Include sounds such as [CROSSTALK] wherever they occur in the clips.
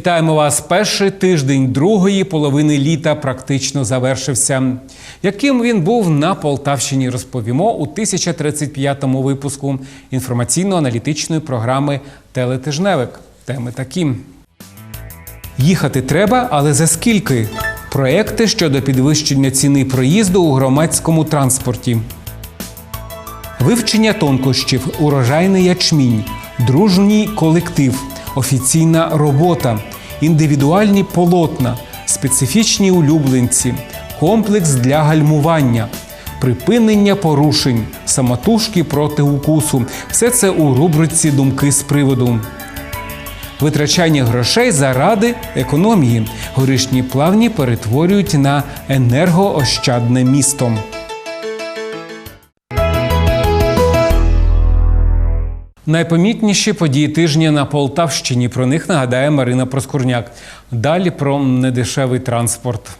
Вітаємо вас. Перший тиждень другої половини літа практично завершився. Яким він був на Полтавщині, розповімо у 1035-му випуску інформаційно-аналітичної програми Телетижневик. Теми такі. Їхати треба, але за скільки? Проекти щодо підвищення ціни проїзду у громадському транспорті. Вивчення тонкощів, урожайний ячмінь, дружній колектив, офіційна робота, індивідуальні полотна, специфічні улюбленці, комплекс для гальмування, припинення порушень, самотужки проти укусу. Все це у рубриці Думки з приводу. Витрачання грошей заради економії. Горішні плавні перетворюють на енергоощадне місто. Найпомітніші події тижня на Полтавщині. Про них нагадає Марина Проскурняк. Далі про недешевий транспорт.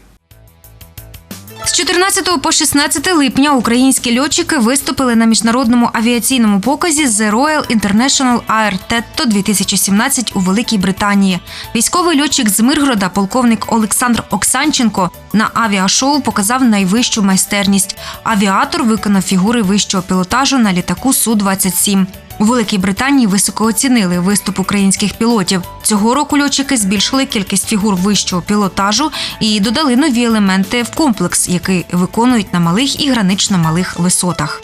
З 14 по 16 липня українські льотчики виступили на міжнародному авіаційному показі The Royal International Air Tetto 2017 у Великій Британії. Військовий льотчик з Миргорода, полковник Олександр Оксанченко, на авіашоу показав найвищу майстерність. Авіатор виконав фігури вищого пілотажу на літаку Су-27. У Великій Британії високо оцінили виступ українських пілотів. Цього року льотчики збільшили кількість фігур вищого пілотажу і додали нові елементи в комплекс, який виконують на малих і гранично малих висотах.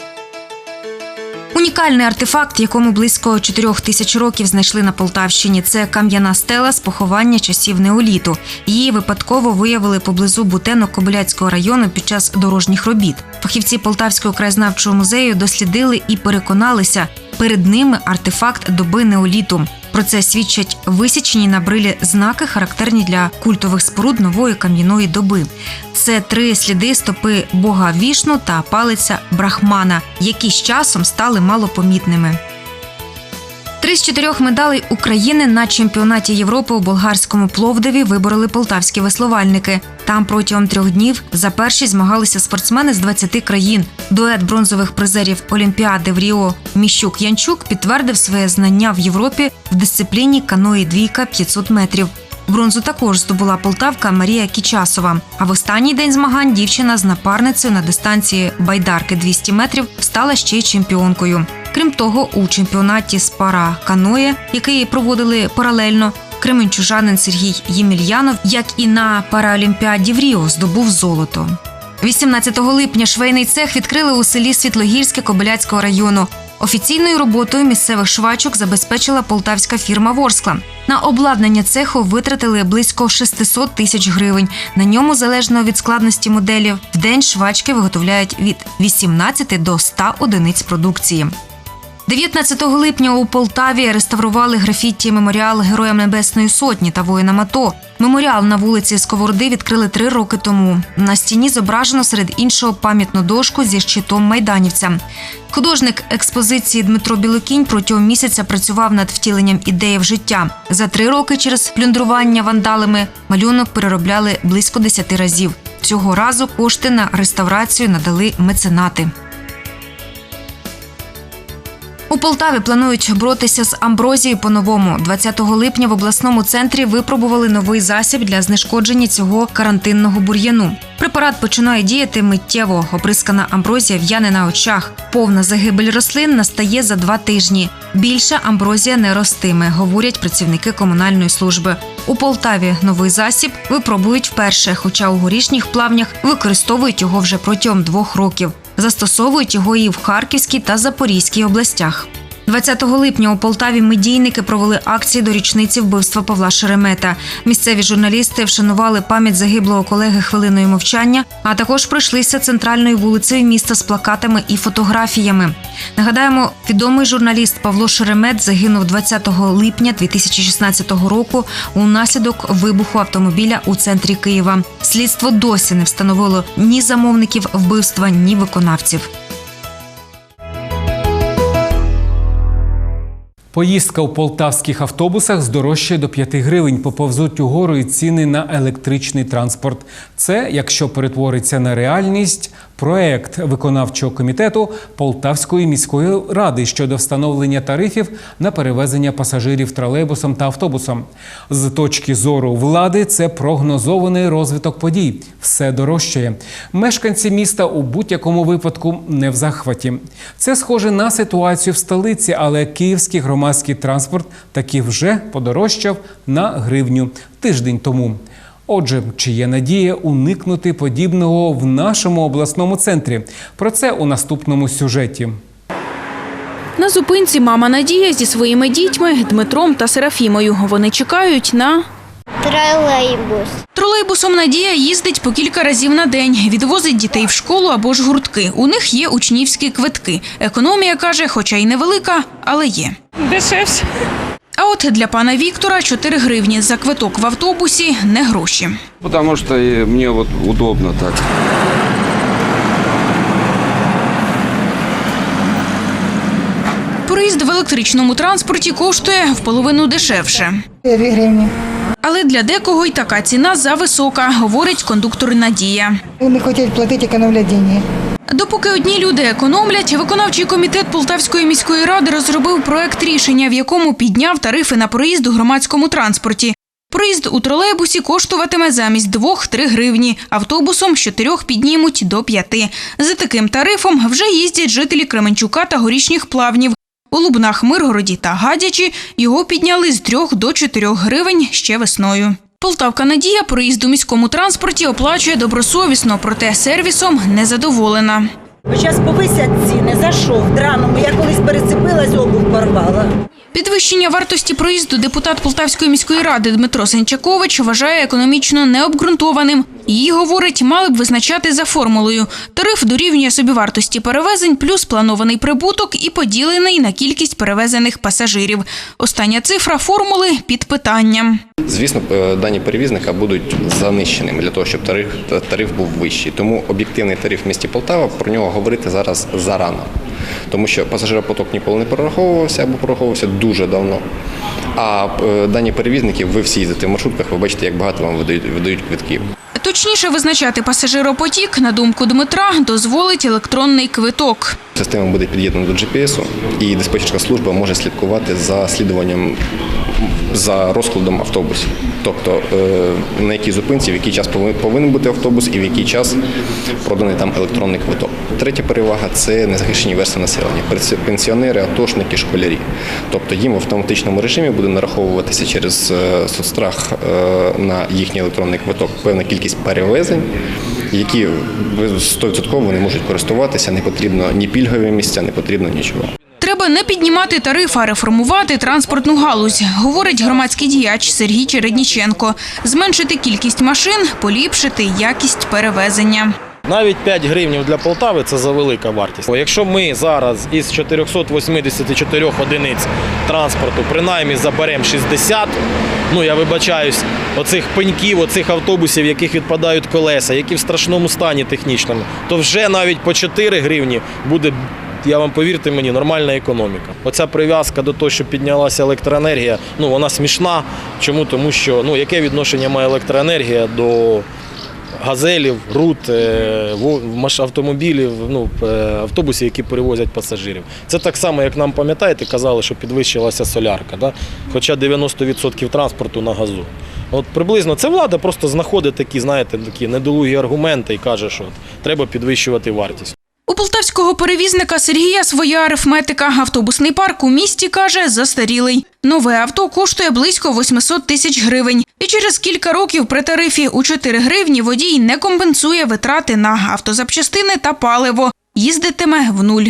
Унікальний артефакт, якому близько 4 тисяч років знайшли на Полтавщині. Це кам'яна стела з поховання часів неоліту. Її випадково виявили поблизу Бутено-Кобиляцького району під час дорожніх робіт. Фахівці Полтавського краєзнавчого музею дослідили і переконалися. Перед ними артефакт доби неоліту. Про це свідчать висічені на брилі знаки, характерні для культових споруд нової кам'яної доби. Це три сліди стопи бога Вішну та палиця Брахмана, які з часом стали малопомітними. Три з чотирьох медалей України на чемпіонаті Європи у болгарському Пловдиві вибороли полтавські веслувальники. Там протягом трьох днів за перші змагалися спортсмени з 20 країн. Дует бронзових призерів Олімпіади в Ріо Міщук Янчук підтвердив своє знання в Європі в дисципліні каної двійка 500 метрів. Бронзу також здобула полтавка Марія Кічасова. А в останній день змагань дівчина з напарницею на дистанції байдарки 200 метрів стала ще й чемпіонкою. Крім того, у чемпіонаті з пара каноє, який проводили паралельно, кременчужанин Сергій Ємельянов, як і на Параолімпіаді в Ріо, здобув золото. 18 липня швейний цех відкрили у селі Світлогірське Кобиляцького району. Офіційною роботою місцевих швачок забезпечила полтавська фірма Ворскла. На обладнання цеху витратили близько 600 тисяч гривень. На ньому, залежно від складності моделів, в день швачки виготовляють від 18 до 100 одиниць продукції. 19 липня у Полтаві реставрували графіті меморіал Героям Небесної Сотні та воїнам АТО. Меморіал на вулиці Сковороди відкрили три роки тому. На стіні зображено серед іншого пам'ятну дошку зі щитом майданівця. Художник експозиції Дмитро Білокінь протягом місяця працював над втіленням ідеї в життя. За три роки через плюндрування вандалами малюнок переробляли близько десяти разів. Цього разу кошти на реставрацію надали меценати. У Полтаві планують боротися з амброзією по-новому. 20 липня в обласному центрі випробували новий засіб для знешкодження цього карантинного бур'яну. Препарат починає діяти миттєво. Оприскана амброзія в'яне на очах. Повна загибель рослин настає за два тижні. Більше амброзія не ростиме, говорять працівники комунальної служби. У Полтаві новий засіб випробують вперше, хоча у горішніх плавнях використовують його вже протягом двох років. Застосовують його і в Харківській та Запорізькій областях. 20 липня у Полтаві медійники провели акції до річниці вбивства Павла Шеремета. Місцеві журналісти вшанували пам'ять загиблого колеги хвилиною мовчання, а також пройшлися центральною вулицею міста з плакатами і фотографіями. Нагадаємо, відомий журналіст Павло Шеремет загинув 20 липня 2016 року унаслідок вибуху автомобіля у центрі Києва. Слідство досі не встановило ні замовників вбивства, ні виконавців. Поїздка у полтавських автобусах здорожчає до 5 гривень. Поповзуть угору і ціни на електричний транспорт. Це, якщо перетвориться на реальність, Проект виконавчого комітету Полтавської міської ради щодо встановлення тарифів на перевезення пасажирів тролейбусом та автобусом. З точки зору влади це прогнозований розвиток подій. Все дорожчає. Мешканці міста у будь-якому випадку не в захваті. Це схоже на ситуацію в столиці, але київський громадський транспорт таки вже подорожчав на гривню тиждень тому. Отже, чи є надія уникнути подібного в нашому обласному центрі? Про це у наступному сюжеті. На зупинці мама Надія зі своїми дітьми Дмитром та Серафімою. Вони чекають на Тролейбус. тролейбусом. Надія їздить по кілька разів на день, відвозить дітей в школу або ж гуртки. У них є учнівські квитки. Економія каже, хоча й невелика, але є. Дешевше. А от для пана Віктора 4 гривні за квиток в автобусі не гроші. Потому что э, мне вот удобно так. Проїзд в електричному транспорті коштує в половину дешевше. 4 гривні. Але для декого й така ціна зависока, говорить кондуктор Надія. Вони хочуть платити, економлять гроші. Допоки одні люди економлять, виконавчий комітет Полтавської міської ради розробив проект рішення, в якому підняв тарифи на проїзд у громадському транспорті. Проїзд у тролейбусі коштуватиме замість 2-3 гривні, автобусом з 4 піднімуть до 5. За таким тарифом вже їздять жителі Кременчука та горішніх плавнів. У Лубнах, Миргороді та Гадячі його підняли з 3 до 4 гривень ще весною. Полтавка Надія проїзд у міському транспорті оплачує добросовісно, проте сервісом незадоволена. Зараз повисять ціни, за що в драному? Я колись перецепилась, обув порвала. Підвищення вартості проїзду депутат Полтавської міської ради Дмитро Сенчакович вважає економічно необґрунтованим. Її, говорить, мали б визначати за формулою. Тариф дорівнює собівартості перевезень плюс планований прибуток і поділений на кількість перевезених пасажирів. Остання цифра формули під питанням. Звісно, е, дані перевізника будуть занищеними для того, щоб тариф, тариф був вищий. Тому об'єктивний тариф в місті Полтава про нього говорити зараз зарано. Тому що пасажиропоток ніколи не прораховувався або прораховувався дуже давно. А е, дані перевізників, ви всі їздите в маршрутках, ви бачите, як багато вам видають, видають квитків. Точніше визначати пасажиропотік, на думку Дмитра, дозволить електронний квиток. Система буде під'єднана до GPS, і диспетчерська служба може слідкувати за слідуванням за розкладом автобусів. Тобто е, на якій зупинці, в який час повин- повинен бути автобус і в який час проданий там електронний квиток. Третя перевага це незахищені верстви населення. Пенсі- Пенсіонери, атошники, школярі. Тобто їм в автоматичному режимі буде нараховуватися через е, соцстрах е, на їхній електронний квиток певна кількість перевезень, які ви 100% вони можуть користуватися. Не потрібно ні пільгові місця, не потрібно нічого. Треба не піднімати тариф, а реформувати транспортну галузь, говорить громадський діяч Сергій Чередніченко. Зменшити кількість машин, поліпшити якість перевезення. Навіть 5 гривнів для Полтави це за велика вартість. Якщо ми зараз із 484 одиниць транспорту принаймні заберемо 60, ну я вибачаюсь, оцих пеньків, оцих автобусів, яких відпадають колеса, які в страшному стані технічному, то вже навіть по 4 гривні буде. Я вам повірте мені, нормальна економіка. Оця прив'язка до того, що піднялася електроенергія, ну вона смішна. Чому? Тому що ну яке відношення має електроенергія до газелів, рут, е, автомобілів, ну, е, автобусів, які перевозять пасажирів. Це так само, як нам пам'ятаєте, казали, що підвищилася солярка, да? хоча 90% транспорту на газу. От приблизно це влада просто знаходить такі, знаєте, такі недолугі аргументи і каже, що от, треба підвищувати вартість. У полтавського перевізника Сергія своя арифметика. Автобусний парк у місті каже застарілий. Нове авто коштує близько 800 тисяч гривень. І через кілька років при тарифі у 4 гривні водій не компенсує витрати на автозапчастини та паливо. Їздитиме в нуль.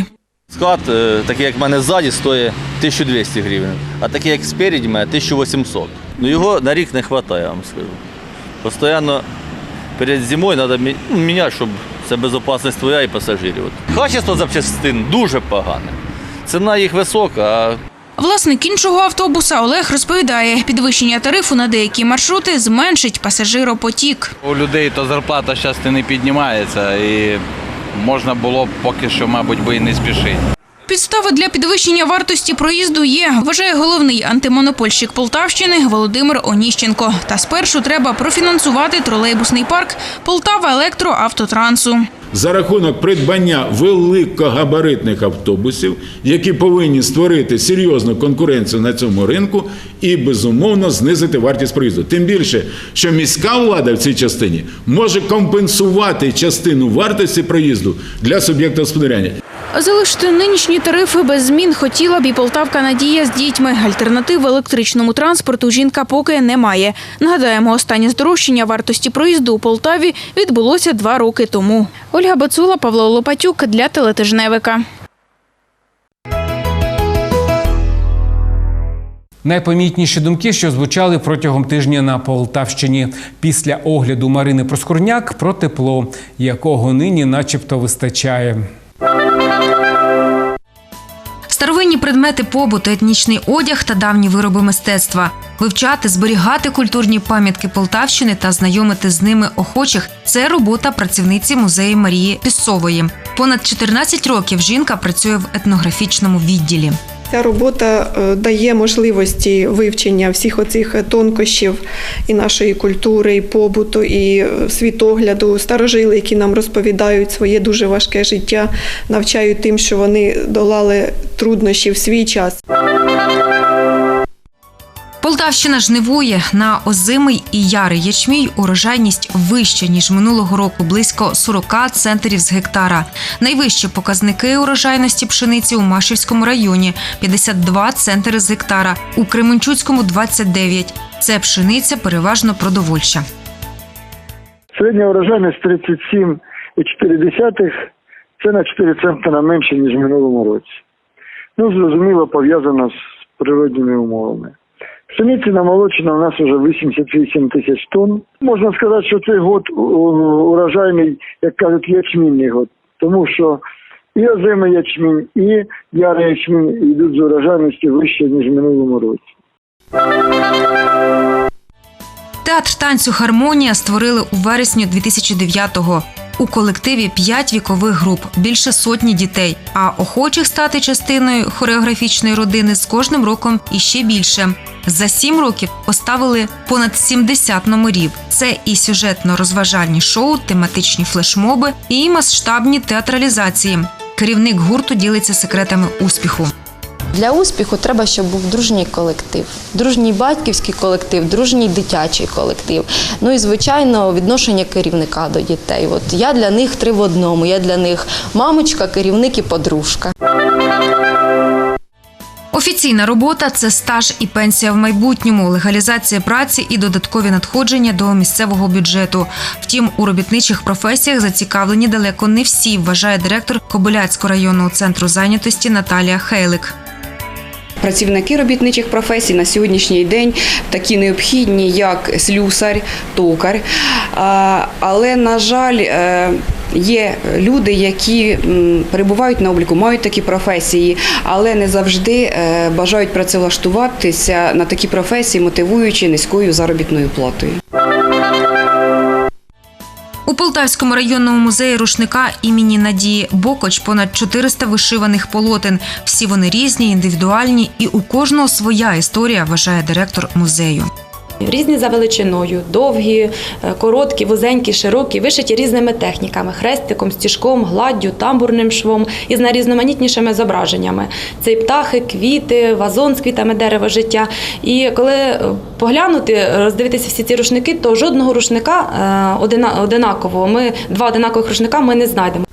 Склад, е, такий як в мене ззаді, стоїть 1200 гривень, а такий як спереді мене 1800. Ну його на рік не вистачає, я вам скажу. Постоянно перед зимою треба міняти, щоб це безпечність твоя і пасажирів. Качество запчастин дуже погане. Ціна їх висока, а Власник іншого автобуса Олег розповідає, підвищення тарифу на деякі маршрути зменшить пасажиропотік. У людей то зарплата зараз не піднімається і можна було б поки що, мабуть, би і не спішити. Підстави для підвищення вартості проїзду є, вважає головний антимонопольщик Полтавщини Володимир Оніщенко. Та спершу треба профінансувати тролейбусний парк Полтава Електроавтотрансу. за рахунок придбання великогабаритних автобусів, які повинні створити серйозну конкуренцію на цьому ринку і безумовно знизити вартість проїзду. Тим більше, що міська влада в цій частині може компенсувати частину вартості проїзду для суб'єкта господарювання. Залишити нинішні тарифи без змін хотіла б і Полтавка Надія з дітьми. Альтернатив електричному транспорту жінка поки не має. Нагадаємо, останнє здорожчання вартості проїзду у Полтаві відбулося два роки тому. Ольга Бацула, Павло Лопатюк для телетижневика. Найпомітніші думки, що звучали протягом тижня на Полтавщині після огляду Марини Проскурняк про тепло, якого нині начебто вистачає. Старовинні предмети побуту, етнічний одяг та давні вироби мистецтва. Вивчати, зберігати культурні пам'ятки Полтавщини та знайомити з ними охочих це робота працівниці музею Марії Пісової. Понад 14 років жінка працює в етнографічному відділі. Ця робота е, дає можливості вивчення всіх оцих тонкощів і нашої культури, і побуту, і е, світогляду. Старожили, які нам розповідають своє дуже важке життя, навчають тим, що вони долали труднощі в свій час. Полтавщина жнивує на озимий і ярий ячмінь урожайність вища ніж минулого року, близько 40 центрів з гектара. Найвищі показники урожайності пшениці у Машівському районі 52 центри з гектара, у Кременчуцькому 29. Це пшениця переважно продовольча. Середня урожайність 37,4 це на 4 центнера менше, ніж в минулому році. Ну, зрозуміло, пов'язано з природніми умовами. Пшениці намолочено у нас вже 88 тисяч тонн. Можна сказати, що цей год урожайний, як кажуть, ячмінний год. Тому що і озимий ячмінь, і ярий ячмінь йдуть з урожайністю вище, ніж в минулому році. Театр танцю Хармонія створили у вересні 2009-го. У колективі п'ять вікових груп, більше сотні дітей. А охочих стати частиною хореографічної родини з кожним роком іще більше. За сім років поставили понад 70 номерів. Це і сюжетно-розважальні шоу, тематичні флешмоби, і масштабні театралізації. Керівник гурту ділиться секретами успіху. Для успіху треба, щоб був дружній колектив, дружній батьківський колектив, дружній дитячий колектив. Ну і звичайно, відношення керівника до дітей. От я для них три в одному. Я для них мамочка, керівник і подружка. Офіційна робота це стаж і пенсія в майбутньому, легалізація праці і додаткові надходження до місцевого бюджету. Втім, у робітничих професіях зацікавлені далеко не всі, вважає директор Кобиляцького районного центру зайнятості Наталія Хейлик. Працівники робітничих професій на сьогоднішній день такі необхідні, як слюсар, токар. Але, на жаль, е, є люди, які перебувають на обліку, мають такі професії, але не завжди е, бажають працевлаштуватися на такі професії, мотивуючи низькою заробітною платою. У Полтавському районному музеї рушника імені Надії Бокоч понад 400 вишиваних полотен. Всі вони різні, індивідуальні, і у кожного своя історія, вважає директор музею. Різні за величиною, довгі, е, короткі, вузенькі, широкі, вишиті різними техніками: хрестиком, стіжком, гладдю, тамбурним швом і з найрізноманітнішими зображеннями. Це птахи, квіти, вазон з квітами дерева життя. І коли е, поглянути, роздивитися всі ці рушники, то жодного рушника е, одинакового. Ми два одинакових рушника ми не знайдемо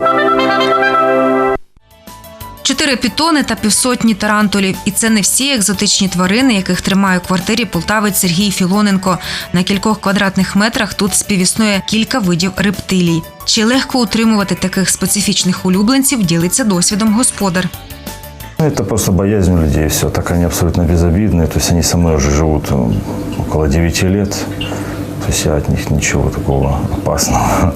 Чотири пітони та півсотні тарантулів. І це не всі екзотичні тварини, яких тримає у квартирі полтавець Сергій Філоненко. На кількох квадратних метрах тут співіснує кілька видів рептилій. Чи легко утримувати таких специфічних улюбленців, ділиться досвідом господар. Это просто боязнь людей, все, так они абсолютно безобидные, то есть они со мной уже живут э, около 9 лет, то есть я от них ничего такого опасного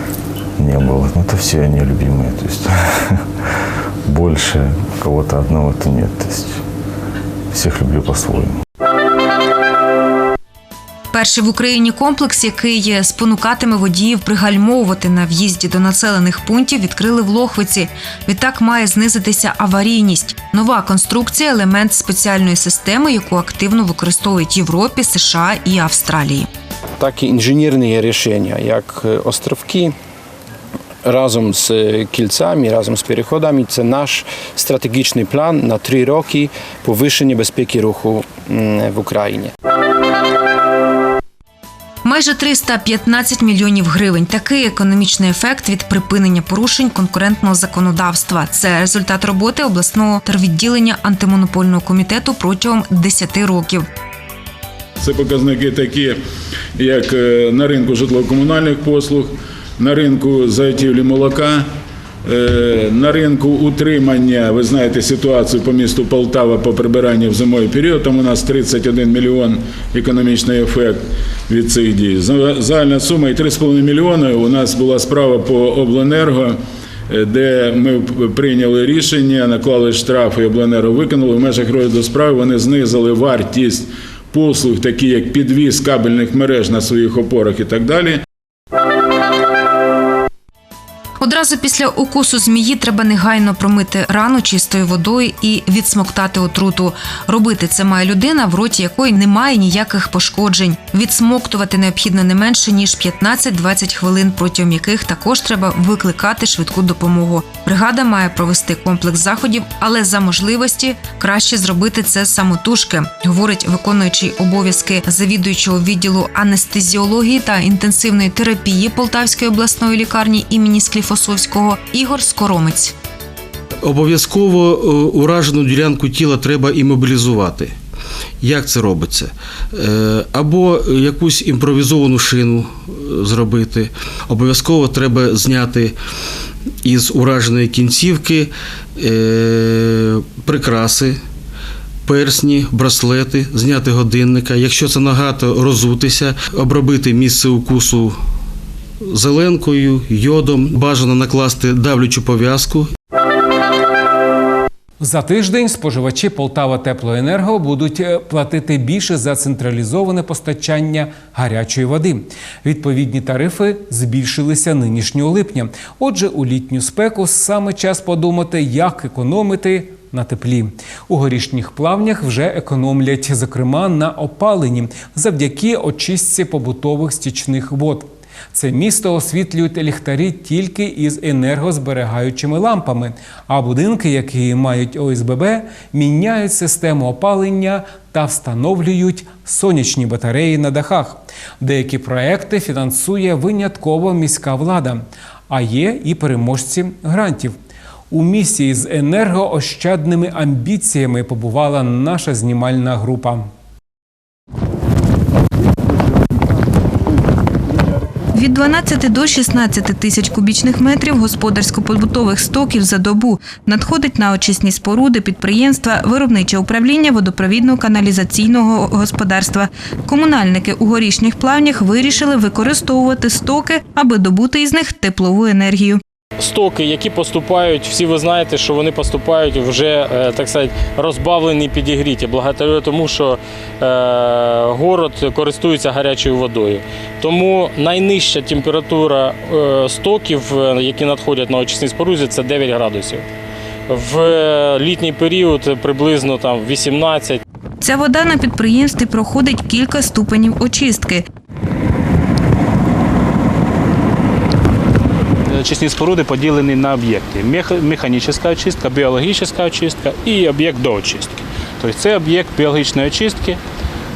[LAUGHS] не было. Ну, это все они любимые, то есть [LAUGHS] больше кого-то одного-то нет, то есть всех люблю по-своему. Перший в Україні комплекс, який спонукатиме водіїв пригальмовувати на в'їзді до населених пунктів, відкрили в Лохвиці. Відтак має знизитися аварійність. Нова конструкція елемент спеціальної системи, яку активно використовують Європі, США і Австралії. так і інженерні рішення, як е, островки, разом з кільцями, разом з переходами. Це наш стратегічний план на три роки повищення безпеки руху в Україні. Майже 315 мільйонів гривень. Такий економічний ефект від припинення порушень конкурентного законодавства. Це результат роботи обласного тервідділення антимонопольного комітету протягом 10 років. Це показники такі, як е, на ринку житлово-комунальних послуг, на ринку заготівлі молока, е, на ринку утримання. Ви знаєте ситуацію по місту Полтава по прибиранню в зимовий період. Там у нас 31 мільйон економічний ефект від цих дій. Загальна сума і 3,5 мільйони. У нас була справа по обленерго. е, Де ми прийняли рішення, наклали штрафи, і обленерго виконали в межах розгляду справи. Вони знизили вартість послуг, такі як підвіз кабельних мереж на своїх опорах і так далі. Одразу після укусу змії треба негайно промити рану чистою водою і відсмоктати отруту. Робити це має людина, в роті якої немає ніяких пошкоджень. Відсмоктувати необхідно не менше ніж 15-20 хвилин, протягом яких також треба викликати швидку допомогу. Бригада має провести комплекс заходів, але за можливості краще зробити це самотужки, говорить виконуючий обов'язки завідуючого відділу анестезіології та інтенсивної терапії Полтавської обласної лікарні імені Скліфосовського Ігор Скоромець. Обов'язково е, уражену ділянку тіла треба імобілізувати. Як це робиться? Е, Або якусь імпровізовану шину е, зробити. Обов'язково треба зняти із ураженої кінцівки прикраси, персні, браслети, зняти годинника. Якщо це нога, то розутися, обробити місце укусу зеленкою, йодом. Бажано накласти давлючу пов'язку За тиждень споживачі Полтава Теплоенерго будуть е, платити більше за централізоване постачання гарячої води. Відповідні тарифи збільшилися нинішнього липня. Отже, у літню спеку саме час подумати, як економити. На теплі у горішніх плавнях вже економлять, зокрема на опаленні, завдяки очистці побутових стічних вод. Це місто освітлюють ліхтарі тільки із енергозберігаючими лампами, а будинки, які мають ОСББ, міняють систему опалення та встановлюють сонячні батареї на дахах. Деякі проекти фінансує винятково міська влада, а є і переможці грантів. У місії з енергоощадними амбіціями побувала наша знімальна група. Від 12 до 16 тисяч кубічних метрів господарсько-побутових стоків за добу надходить на очисні споруди підприємства виробниче управління водопровідно-каналізаційного господарства. Комунальники у горішніх плавнях вирішили використовувати стоки, аби добути із них теплову енергію. Стоки, які поступають, всі ви знаєте, що вони поступають вже е, так сказати, розбавлені, підігріті, благодаря тому, що е, город користується гарячою водою. Тому найнижча температура е, стоків, які надходять на очисні споруди, це 9 градусів. В літній період приблизно там 18. Ця вода на підприємстві проходить кілька ступенів очистки. Очисні споруди поділені на об'єкти. Механічна очистка, біологічна очистка і об'єкт доочистки. Тобто це об'єкт біологічної очистки,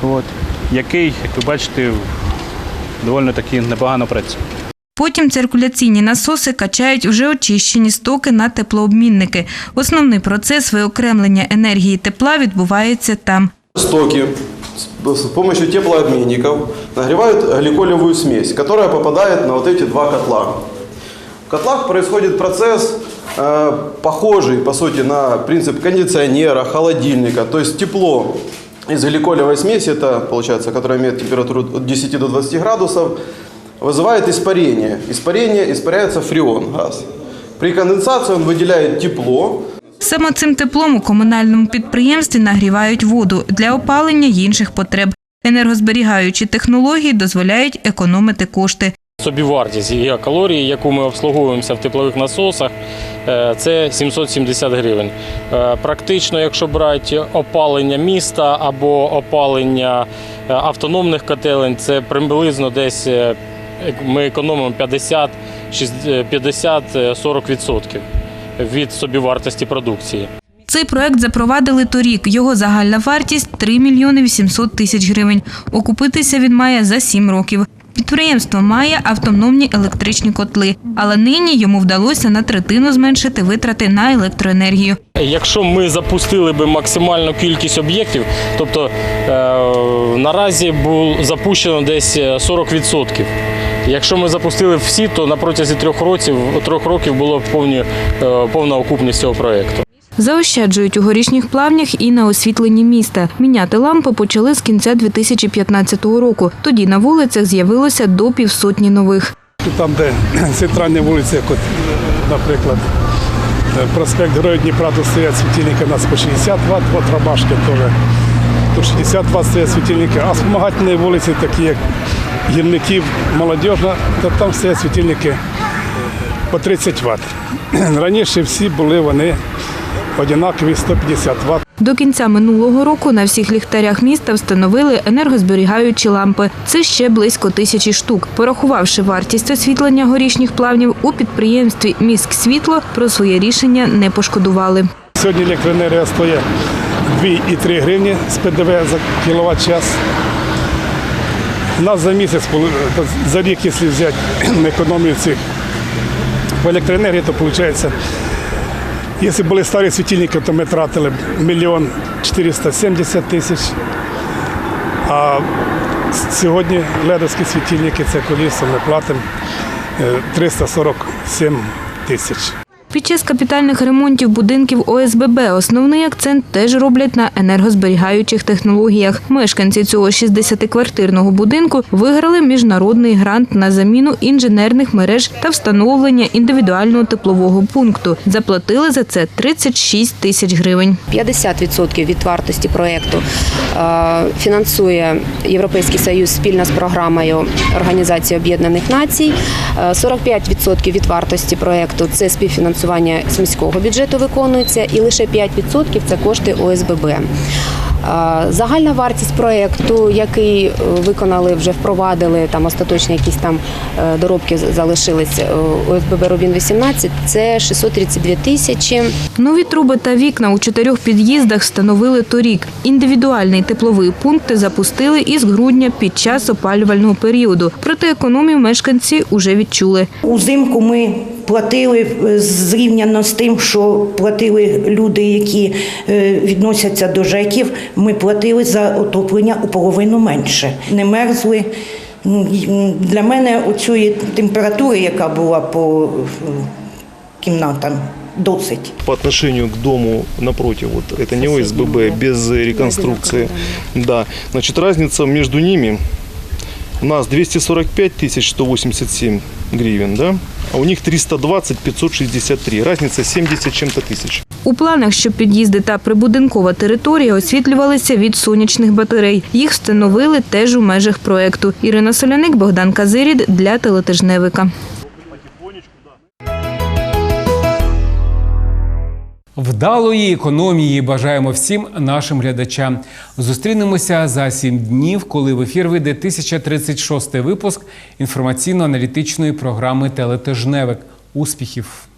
от, який, як ви бачите, доволі таки непогано працює. Потім циркуляційні насоси качають вже очищені стоки на теплообмінники. Основний процес виокремлення енергії тепла відбувається там. Стоки с с помощью теплообменников нагревают гликолевую смесь, которая попадает на вот эти два котла. В котлах происходит процесс, э, похожий, по сути, на принцип кондиционера, холодильника. То есть тепло из гликолевой смеси, это, получается, которая имеет температуру от 10 до 20 градусов, вызывает испарение. Испарение, испаряется фреон, газ. При конденсации он выделяет тепло, Саме цим теплом у комунальному підприємстві нагрівають воду для опалення й інших потреб. Енергозберігаючі технології дозволяють економити кошти. Собівартість гігакалорії, яку ми обслуговуємося в теплових насосах, е, це 770 гривень. Е, Практично, якщо брати опалення міста або опалення е, автономних котелень, це приблизно десь ми економимо 50, 50-40% від собівартості продукції. Цей проект запровадили торік. Його загальна вартість 3 мільйони 800 тисяч гривень. Окупитися він має за 7 років. Підприємство має автономні електричні котли, але нині йому вдалося на третину зменшити витрати на електроенергію. Якщо ми запустили би максимальну кількість об'єктів, тобто е, наразі було запущено десь 40%. Якщо ми запустили всі, то на протязі трьох років, трьох років було повні, е, повна окупність цього проєкту. Заощаджують у горішніх плавнях і на освітленні міста. Міняти лампи почали з кінця 2015 року. Тоді на вулицях з'явилося до півсотні нових. Там, де [CLEARS THROAT] центральні вулиці, як от, наприклад, е, проспект Героїв Дніпра, тут стоять світильники у нас по 60 Вт, от Ромашки теж. Тут 60 Вт стоять світильники, а спомагательні вулиці, такі як гірників, молодіжна, то там стоять світильники по 30 Вт. [CLEARS THROAT] Раніше всі були вони однакові 150 Вт. До кінця минулого року на всіх ліхтарях міста встановили енергозберігаючі лампи. Це ще близько тисячі штук. Порахувавши вартість освітлення горішніх плавнів, у підприємстві «Міськсвітло» про своє рішення не пошкодували. Сьогодні електроенергія стоїть 2,3 гривні з ПДВ за кіловат час. У нас за місяць, за рік, якщо взяти [CLEARS THROAT] економію цих по електроенергії, то виходить, якщо були старі світильники, то ми тратили мільйон 470 тисяч. А сьогодні ледовські світильники, це колісо, ми платимо е, 347 тисяч. Під час капітальних ремонтів будинків ОСББ основний акцент теж роблять на енергозберігаючих технологіях. Мешканці цього 60-квартирного будинку виграли міжнародний грант на заміну інженерних мереж та встановлення індивідуального теплового пункту. Заплатили за це 36 тисяч гривень. 50% від вартості проєкту е, фінансує Європейський Союз спільно з програмою Організації Об'єднаних Націй. Е, 45% від вартості проєкту це співфінансування з міського бюджету виконується, і лише 5% це кошти ОСББ. Загальна вартість проєкту, який е, виконали, вже впровадили, там остаточні якісь там е, доробки залишились е, ОСББ Рубін 18, це 632 тисячі. Нові труби та вікна у чотирьох під'їздах встановили торік. Індивідуальний тепловий пункт запустили із грудня під час опалювального періоду. Проте економію мешканці уже відчули. Узимку ми платили е, зрівняно з тим, що платили люди, які е, відносяться до ЖЕКів, ми платили за отоплення у половину менше. Не мерзли. Для мене оцієї температури, яка була по е, кімнатам, досить. по отношению к дому напротив, вот это не ОСББ, без реконструкции. Да, значит, разница между ними у нас 245 тысяч 187 гривен, да, а у них 320 563. Разница 70 чим-то тисяч. У планах, щоб під'їзди та прибудинкова територія освітлювалися від сонячних батарей. Їх встановили теж у межах проекту. Ірина Соляник, Богдан Казирід для телетижневика. Вдалої економії бажаємо всім нашим глядачам. Зустрінемося за сім днів, коли в ефір вийде 1036 випуск інформаційно-аналітичної програми Телетижневик. Успіхів!